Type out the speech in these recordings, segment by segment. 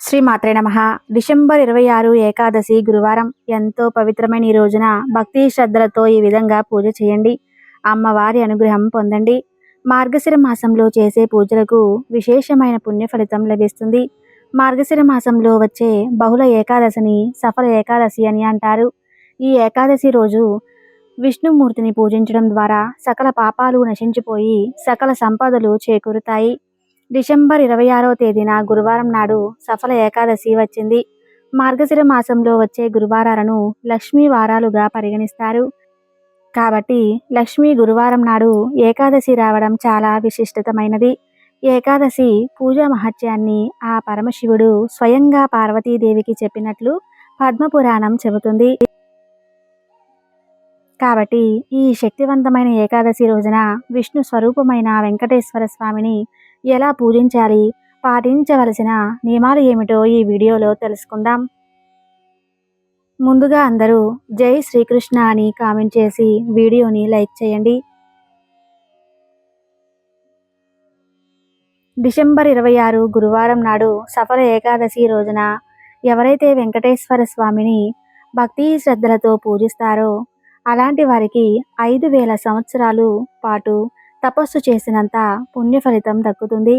శ్రీ మాత్రే నమ. డిసెంబర్ ఇరవై ఆరు ఏకాదశి గురువారం. ఎంతో పవిత్రమైన ఈ రోజున భక్తి శ్రద్ధలతో ఈ విధంగా పూజ చేయండి. అమ్మవారి అనుగ్రహం పొందండి. మార్గశిర మాసంలో చేసే పూజలకు విశేషమైన పుణ్య ఫలితం లభిస్తుంది. మార్గశిర మాసంలో వచ్చే బహుళ ఏకాదశిని సఫల ఏకాదశి అని అంటారు. ఈ ఏకాదశి రోజు విష్ణుమూర్తిని పూజించడం ద్వారా సకల పాపాలు నశించిపోయి సకల సంపదలు చేకూరుతాయి. డిసెంబర్ ఇరవై ఆరవ తేదీన గురువారం నాడు సఫల ఏకాదశి వచ్చింది. మార్గశిర మాసంలో వచ్చే గురువారాలను లక్ష్మీ వారాలుగా పరిగణిస్తారు. కాబట్టి లక్ష్మీ గురువారం నాడు ఏకాదశి రావడం చాలా విశిష్టతమైనది. ఏకాదశి పూజా మహత్యాన్ని ఆ పరమశివుడు స్వయంగా పార్వతీదేవికి చెప్పినట్లు పద్మపురాణం చెబుతుంది. కాబట్టి ఈ శక్తివంతమైన ఏకాదశి రోజున విష్ణు స్వరూపమైన వెంకటేశ్వర స్వామిని ఎలా పూజించాలి? పాటించవలసిన నియమాలు ఏమిటో ఈ వీడియోలో తెలుసుకుందాం. ముందుగా అందరూ జై శ్రీకృష్ణ అని కామెంట్ చేసి వీడియోని లైక్ చేయండి. డిసెంబర్ ఇరవై ఆరు గురువారం నాడు సఫల ఏకాదశి రోజున ఎవరైతే వెంకటేశ్వర స్వామిని భక్తి శ్రద్ధలతో పూజిస్తారో అలాంటి వారికి ఐదు వేల సంవత్సరాలు పాటు తపస్సు చేసినంత పుణ్య ఫలితం దక్కుతుంది.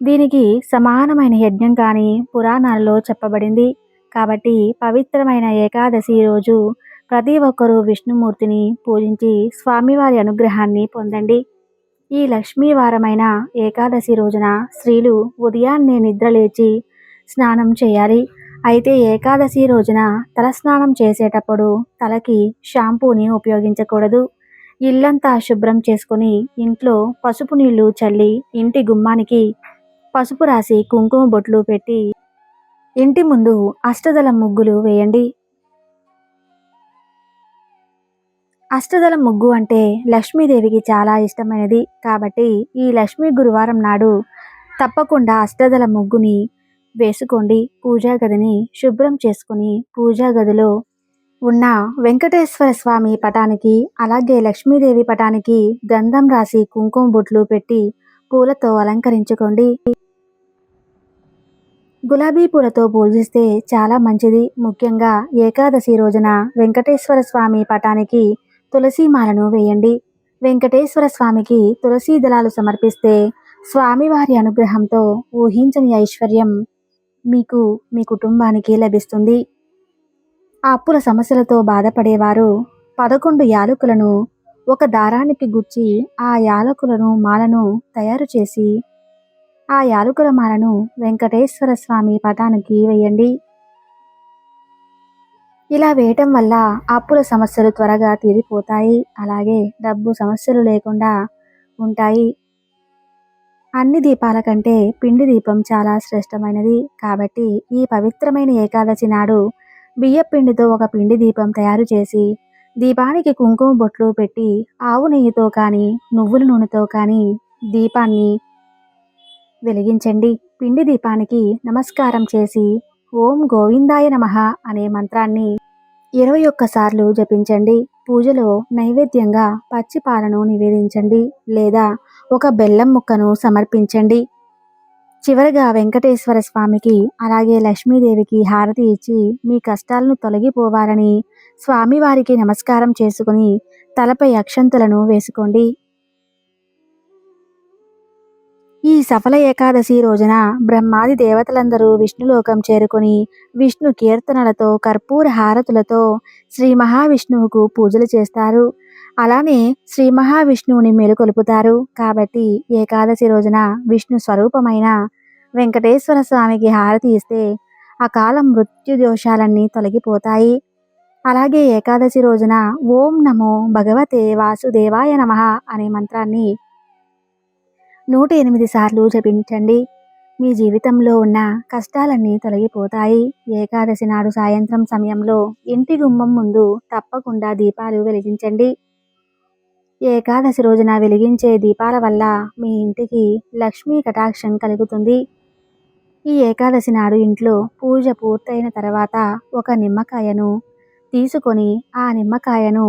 దీనికి సమానమైన యజ్ఞం కానీ పురాణాల్లో చెప్పబడింది. కాబట్టి పవిత్రమైన ఏకాదశి రోజు ప్రతి ఒక్కరూ విష్ణుమూర్తిని పూజించి స్వామివారి అనుగ్రహాన్ని పొందండి. ఈ లక్ష్మీవారమైన ఏకాదశి రోజున స్త్రీలు ఉదయాన్నే నిద్రలేచి స్నానం చేయాలి. అయితే ఏకాదశి రోజున తలస్నానం చేసేటప్పుడు తలకి షాంపూని ఉపయోగించకూడదు. ఇల్లంతా శుభ్రం చేసుకుని ఇంట్లో పసుపు నీళ్ళు చల్లి ఇంటి గుమ్మానికి పసుపు రాసి కుంకుమ బొట్లు పెట్టి ఇంటి ముందు అష్టదళ ముగ్గులు వేయండి. అష్టదళ ముగ్గు అంటే లక్ష్మీదేవికి చాలా ఇష్టమైనది. కాబట్టి ఈ లక్ష్మీ గురువారం నాడు తప్పకుండా అష్టదళ ముగ్గుని వేసుకోండి. పూజా గదిని శుభ్రం చేసుకుని పూజా గదిలో ఉన్న వెంకటేశ్వర స్వామి పటానికి అలాగే లక్ష్మీదేవి పటానికి గంధం రాసి కుంకుమ బొట్లు పెట్టి పూలతో అలంకరించుకోండి. గులాబీ పూలతో పూజిస్తే చాలా మంచిది. ముఖ్యంగా ఏకాదశి రోజున వెంకటేశ్వర స్వామి పటానికి తులసి మాలను వేయండి. వెంకటేశ్వర స్వామికి తులసి దళాలు సమర్పిస్తే స్వామివారి అనుగ్రహంతో ఊహించని ఐశ్వర్యం మీకు మీ కుటుంబానికి లభిస్తుంది. ఆ అప్పుల సమస్యలతో బాధపడేవారు. పదకొండు యాలకులను ఒక దారానికి గుచ్చి ఆ యాలకులను మాలను తయారు చేసి ఆ యాలకుల మాలను వెంకటేశ్వర స్వామి పటానికి వేయండి. ఇలా వేయటం వల్ల అప్పుల సమస్యలు త్వరగా తీరిపోతాయి. అలాగే డబ్బు సమస్యలు లేకుండా ఉంటాయి. అన్ని దీపాల కంటే పిండి దీపం చాలా శ్రేష్టమైనది. కాబట్టి ఈ పవిత్రమైన ఏకాదశి నాడు బియ్యపిండితో ఒక పిండి దీపం తయారు చేసి దీపానికి కుంకుమ బొట్లు పెట్టి ఆవు నెయ్యితో కానీ నువ్వుల నూనెతో కానీ దీపాన్ని వెలిగించండి. పిండి దీపానికి నమస్కారం చేసి ఓం గోవిందాయ నమః అనే మంత్రాన్ని ఇరవై ఒక్కసార్లు జపించండి. పూజలో నైవేద్యంగా పచ్చి పాలను నివేదించండి లేదా ఒక బెల్లం ముక్కను సమర్పించండి. చివరగా వెంకటేశ్వర స్వామికి అలాగే లక్ష్మీదేవికి హారతి ఇచ్చి మీ కష్టాలను తొలగిపోవాలని స్వామివారికి నమస్కారం చేసుకుని తలపై అక్షంతులను వేసుకోండి. ఈ సఫల ఏకాదశి రోజున బ్రహ్మాది దేవతలందరూ విష్ణులోకం చేరుకొని విష్ణు కీర్తనలతో కర్పూర హారతులతో శ్రీ మహావిష్ణువుకు పూజలు చేస్తారు. అలానే శ్రీ మహావిష్ణువుని మేలుకొలుపుతారు కాబట్టి ఏకాదశి రోజున విష్ణు స్వరూపమైన వెంకటేశ్వర స్వామికి హారతి ఇస్తే అకాల మృత్యు దోషాలన్నీ తొలగిపోతాయి. అలాగే ఏకాదశి రోజున ఓం నమో భగవతే వాసుదేవాయ నమ అనే మంత్రాన్ని నూట ఎనిమిది సార్లు జపించండి. మీ జీవితంలో ఉన్న కష్టాలన్నీ తొలగిపోతాయి. ఏకాదశి నాడు సాయంత్రం సమయంలో ఇంటి గుమ్మం ముందు తప్పకుండా దీపాలు వెలిగించండి. ఏకాదశి రోజున వెలిగించే దీపాల వల్ల మీ ఇంటికి లక్ష్మీ కటాక్షం కలుగుతుంది. ఈ ఏకాదశి నాడు ఇంట్లో పూజ పూర్తయిన తర్వాత ఒక నిమ్మకాయను తీసుకొని ఆ నిమ్మకాయను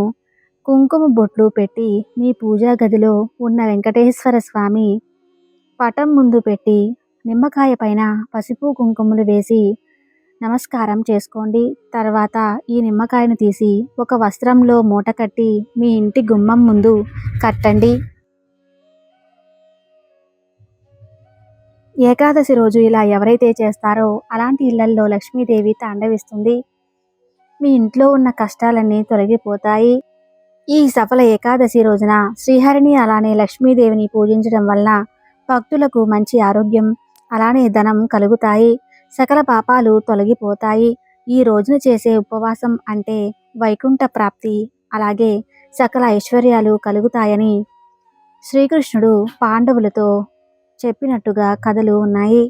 కుంకుమ బొట్లు పెట్టి మీ పూజా గదిలో ఉన్న వెంకటేశ్వర స్వామి పటం ముందు పెట్టి నిమ్మకాయ పైన పసుపు కుంకుమలు వేసి నమస్కారం చేసుకోండి. తర్వాత ఈ నిమ్మకాయను తీసి ఒక వస్త్రంలో మూట కట్టి మీ ఇంటి గుమ్మం ముందు కట్టండి. ఏకాదశి రోజు ఇలా ఎవరైతే చేస్తారో అలాంటి ఇళ్ళల్లో లక్ష్మీదేవి తాండవిస్తుంది. మీ ఇంట్లో ఉన్న కష్టాలన్నీ తొలగిపోతాయి. ఈ సఫల ఏకాదశి రోజున శ్రీహరిని అలానే లక్ష్మీదేవిని పూజించడం వలన భక్తులకు మంచి ఆరోగ్యం అలానే ధనం కలుగుతాయి. సకల పాపాలు తొలగిపోతాయి. ఈ రోజున చేసే ఉపవాసం అంటే వైకుంఠ ప్రాప్తి అలాగే సకల ఐశ్వర్యాలు కలుగుతాయని శ్రీకృష్ణుడు పాండవులతో చెప్పినట్టుగా కథలు ఉన్నాయి.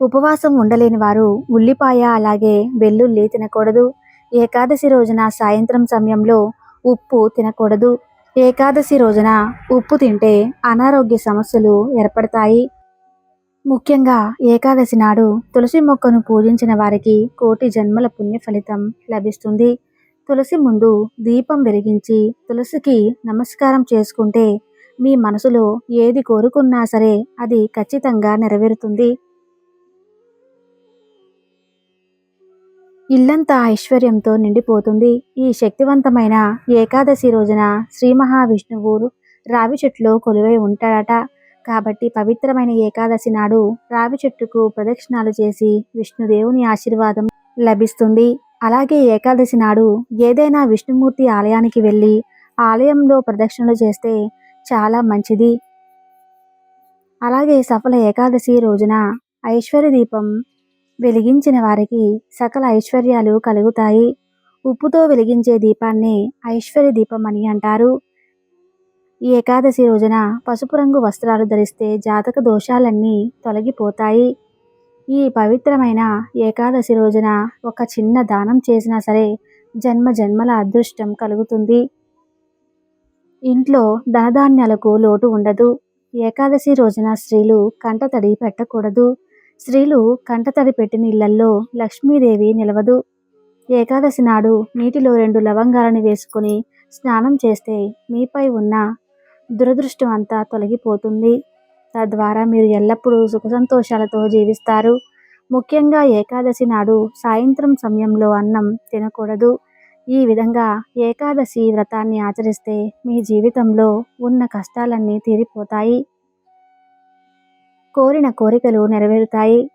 ఉపవాసం ఉండలేని వారు ఉల్లిపాయ అలాగే వెల్లుల్లి తినకూడదు. ఏకాదశి రోజున సాయంత్రం సమయంలో ఉప్పు తినకూడదు. ఏకాదశి రోజున ఉప్పు తింటే అనారోగ్య సమస్యలు ఏర్పడతాయి. ముఖ్యంగా ఏకాదశి నాడు తులసి మొక్కను పూజించిన వారికి కోటి జన్మల పుణ్య ఫలితం లభిస్తుంది. తులసి ముందు దీపం వెలిగించి తులసికి నమస్కారం చేసుకుంటే మీ మనసులో ఏది కోరుకున్నా సరే అది ఖచ్చితంగా నెరవేరుతుంది. ఇల్లంతా ఐశ్వర్యంతో నిండిపోతుంది. ఈ శక్తివంతమైన ఏకాదశి రోజున శ్రీ మహావిష్ణువు రావి చెట్లో కొలువై ఉంటాడట. కాబట్టి పవిత్రమైన ఏకాదశి నాడు రావి చెట్టుకు ప్రదక్షిణాలు చేసి విష్ణుదేవుని ఆశీర్వాదం లభిస్తుంది. అలాగే ఏకాదశి నాడు ఏదైనా విష్ణుమూర్తి ఆలయానికి వెళ్ళి ఆలయంలో ప్రదక్షిణలు చేస్తే చాలా మంచిది. అలాగే సఫల ఏకాదశి రోజున ఐశ్వర్య దీపం వెలిగించిన వారికి సకల ఐశ్వర్యాలు కలుగుతాయి. ఉప్పుతో వెలిగించే దీపాన్ని ఐశ్వర్య దీపం అని అంటారు. ఈ ఏకాదశి రోజున పసుపు రంగు వస్త్రాలు ధరిస్తే జాతక దోషాలన్నీ తొలగిపోతాయి. ఈ పవిత్రమైన ఏకాదశి రోజున ఒక చిన్న దానం చేసినా సరే జన్మ జన్మల అదృష్టం కలుగుతుంది. ఇంట్లో ధనధాన్యాలకు లోటు ఉండదు. ఏకాదశి రోజున స్త్రీలు కంటతడి పెట్టకూడదు. స్త్రీలు కంటతడి పెట్టిన ఇళ్ళల్లో లక్ష్మీదేవి నిలవదు. ఏకాదశి నాడు నీటిలో రెండు లవంగాలను వేసుకుని స్నానం చేస్తే మీపై ఉన్న దురదృష్టం అంతా తొలగిపోతుంది. తద్వారా మీరు ఎల్లప్పుడూ సుఖ సంతోషాలతో జీవిస్తారు. ముఖ్యంగా ఏకాదశి నాడు సాయంత్రం సమయంలో అన్నం తినకూడదు. ఈ విధంగా ఏకాదశి వ్రతాన్ని ఆచరిస్తే మీ జీవితంలో ఉన్న కష్టాలన్నీ తీరిపోతాయి. కోరిన కోరికలు నెరవేరుతాయి.